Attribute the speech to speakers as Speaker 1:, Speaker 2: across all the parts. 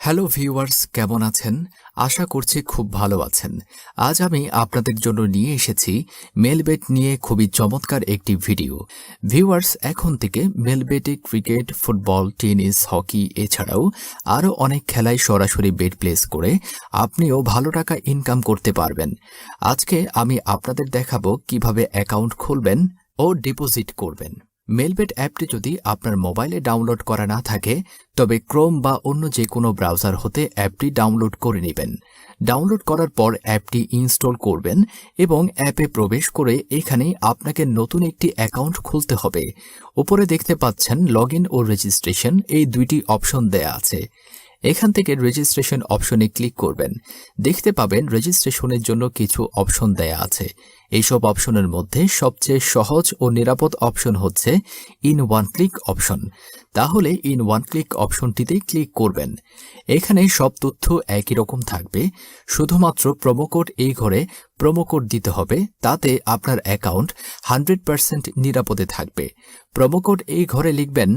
Speaker 1: Hello viewers, কেমন আছেন? আশা করছি খুব ভালো আছেন। আজ আমি আপনাদের জন্য নিয়ে এসেছি মেলবেট নিয়ে খুবই চমৎকার একটি ভিডিও। ভিউয়ার্স, এখন থেকে মেলবেটে ক্রিকেট, ফুটবল, টেনিস, হকি এছাড়াও আরও অনেক খেলায় সরাসরি বেট প্লেস করে আপনিও ভালো টাকা ইনকাম করতে পারবেন। আজকে আমি আপনাদের দেখাবো কীভাবে অ্যাকাউন্ট খুলবেন ও ডিপোজিট করবেন। মেলবেট অ্যাপটি যদি আপনার মোবাইলে ডাউনলোড করা না থাকে, তবে ক্রোম বা অন্য যে কোনো ব্রাউজার হতে অ্যাপটি ডাউনলোড করে নেবেন। ডাউনলোড করার পর অ্যাপটি ইনস্টল করবেন এবং অ্যাপে প্রবেশ করে এখানে আপনাকে নতুন একটি অ্যাকাউন্ট খুলতে হবে। উপরে দেখতে পাচ্ছেন, লগ ও রেজিস্ট্রেশন, এই দুইটি অপশন দেয়া আছে। এখান থেকে রেজিস্ট্রেশন অপশনে ক্লিক করবেন। দেখতে পাবেন রেজিস্ট্রেশনের জন্য কিছু অপশন দেয়া আছে। এইসব অপশনের মধ্যে সবচেয়ে সহজ ও নিরাপদ অপশন হচ্ছে ইন ওয়ান ক্লিক অপশন তাহলে ইন ওয়ান ক্লিক অপশনটিতে ক্লিক করবেন। এখানে সব তথ্য একই রকম থাকবে। শুধুমাত্র প্রোমোকোড এই ঘরে প্রোমোকোড দিতে হবে, তাতে আপনার অ্যাকাউন্ট হান্ড্রেড পার্সেন্ট নিরাপদে থাকবে। প্রোমোকোড এই ঘরে লিখবেন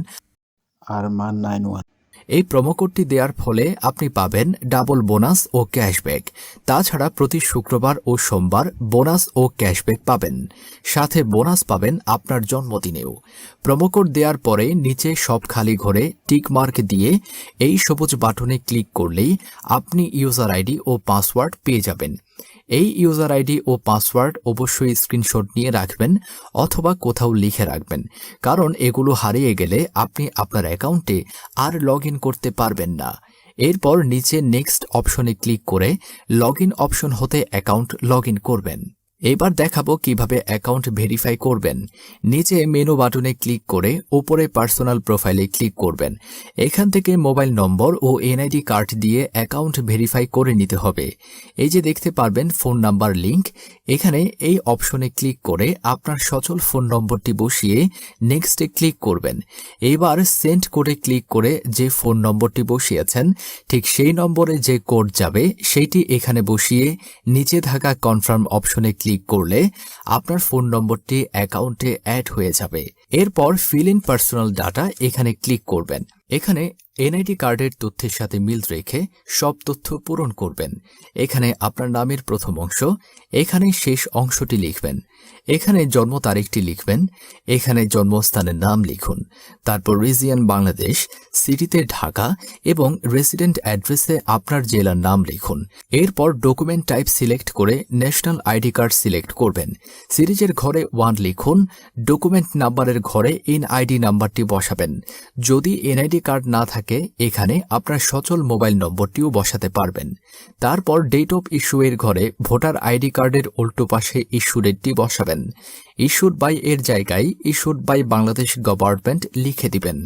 Speaker 2: আর মান নাইন ওয়ান।
Speaker 1: এই প্রোমোকোডটি দেওয়ার ফলে আপনি পাবেন ডাবল বোনাস ও ক্যাশব্যাক। তাছাড়া প্রতি শুক্রবার ও সোমবার বোনাস ও ক্যাশব্যাক পাবেন। সাথে বোনাস পাবেন আপনার জন্মদিনেও। প্রোমোকোড দেওয়ার পরে নিচে সব খালি ঘরে টিক মার্ক দিয়ে এই সবুজ বাটনে ক্লিক করলেই আপনি ইউজার আইডি ও পাসওয়ার্ড পেয়ে যাবেন। এই ইউজার আইডি ও পাসওয়ার্ড অবশ্যই স্ক্রিনশট নিয়ে রাখবেন অথবা কোথাও লিখে রাখবেন। কারণ এগুলো হারিয়ে গেলে আপনি আপনার অ্যাকাউন্টে আর লগ করতে পারবেন না। এরপর নিচে নেক্সট অপশনে ক্লিক করে লগ অপশন হতে অ্যাকাউন্ট লগ করবেন। এবার দেখাবো কীভাবে অ্যাকাউন্ট ভেরিফাই করবেন। নিচে মেনু বাটনে ক্লিক করে উপরে পার্সোনাল প্রোফাইলে ক্লিক করবেন। এখান থেকে মোবাইল নম্বর ও এনআইডি কার্ড দিয়ে অ্যাকাউন্ট ভেরিফাই করে নিতে হবে। এই যে দেখতে পারবেন ফোন নাম্বার লিংক। এখানে এই অপশনে ক্লিক করে আপনার সচল ফোন নম্বরটি বসিয়ে নেক্সটে ক্লিক করবেন। এবার সেন্ড কোডে ক্লিক করে যে ফোন নম্বরটি বসিয়েছেন, ঠিক সেই নম্বরে যে কোড যাবে সেইটি এখানে বসিয়ে নিচে থাকা কনফার্ম অপশনে ক্লিক করলে আপনার ফোন নম্বরটি অ্যাকাউন্টে অ্যাড হয়ে যাবে। এরপর ফিল ইন পার্সোনাল ডাটা এখানে ক্লিক করবেন। এখানে এনআইডি কার্ডের তথ্যের সাথে মিল রেখে সব তথ্য পূরণ করবেন। এখানে আপনার নামের প্রথম অংশ, এখানে শেষ অংশটি লিখবেন। এখানে জন্ম তারিখটি লিখবেন। এখানে জন্মস্থানের নাম লিখুন। তারপর রিজিয়ান বাংলাদেশ, সিটিতে ঢাকা এবং রেসিডেন্ট অ্যাড্রেসে আপনার জেলার নাম লিখুন। এরপর ডকুমেন্ট টাইপ সিলেক্ট করে ন্যাশনাল আইডি কার্ড সিলেক্ট করবেন। সিরিজের ঘরে ওয়ান লিখুন, ডকুমেন্ট নাম্বারের ঘরে এনআইডি নাম্বারটি বসাবেন। যদি এনআইডি কার্ড না থাকে, এখানে আপনার সচল মোবাইল নম্বরটিও বসাতে পারবেন। তারপর ডেট অফ ইস্যু এর ঘরে ভোটার আইডি কার্ডের উল্টো পাশে ইস্যু ডেটটি বসাবেন। ইস্যুড বাই এর জায়গায় ইস্যুড বাই বাংলাদেশ গভর্নমেন্ট লিখে দিবেন।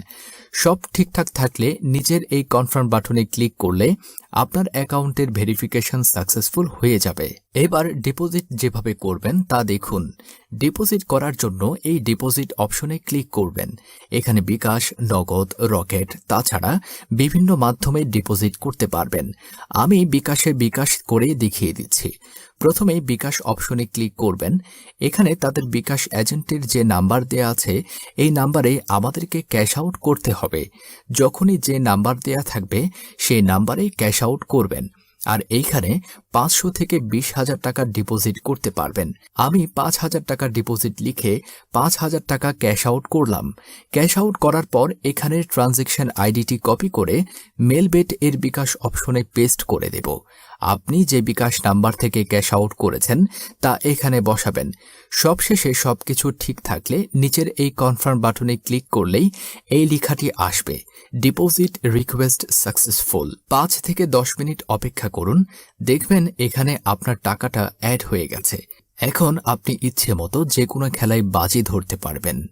Speaker 1: সব ঠিকঠাক থাকলে নিজের এই কনফার্ম বাটনে ক্লিক করলে আপনার অ্যাকাউন্টের ভেরিফিকেশন সাকসেসফুল হয়ে যাবে। এবার ডিপোজিট যেভাবে করবেন তা দেখুন। ডিপোজিট করার জন্য এই ডিপোজিট অপশনে ক্লিক করবেন। এখানে বিকাশ, নগদ, রকেট, তাছাড়া বিভিন্ন মাধ্যমে ডিপোজিট করতে পারবেন। আমি বিকাশে বিকাশ করে দেখিয়ে দিচ্ছি। প্রথমে বিকাশ অপশনে ক্লিক করবেন। এখানে তাদের বিকাশ এজেন্টের যে নাম্বার দেয়া আছে, এই নাম্বারে আমাদেরকে ক্যাশ আউট করতে হবে। যখনই যে নাম্বার দেয়া থাকবে, সেই নাম্বারে ক্যাশ আউট করবেন। আর এইখানে পাঁচশো থেকে বিশ হাজার টাকা ডিপোজিট করতে পারবেন। আমি পাঁচ হাজার টাকা ডিপোজিট লিখে পাঁচ হাজার টাকা ক্যাশ আউট করলাম। ক্যাশ আউট করার পর এখানের ট্রানজেকশন আইডিটি কপি করে মেলবেট এর বিকাশ অপশনে পেস্ট করে দেব। আপনি যে বিকাশ নাম্বার থেকে ক্যাশ আউট করেছেন, তা এখানে বসাবেন। সবশেষে সবকিছু ঠিক থাকলে নিচের এই কনফার্ম বাটনে ক্লিক করলেই এই লেখাটি আসবে। Deposit request successful. পাঁচ থেকে দশ মিনিট অপেক্ষা করুন। দেখবেন এখানে আপনার টাকাটা অ্যাড হয়ে গেছে। এখন আপনি ইচ্ছে মতো যে কোনো খেলায় বাজি ধরতে পারবেন।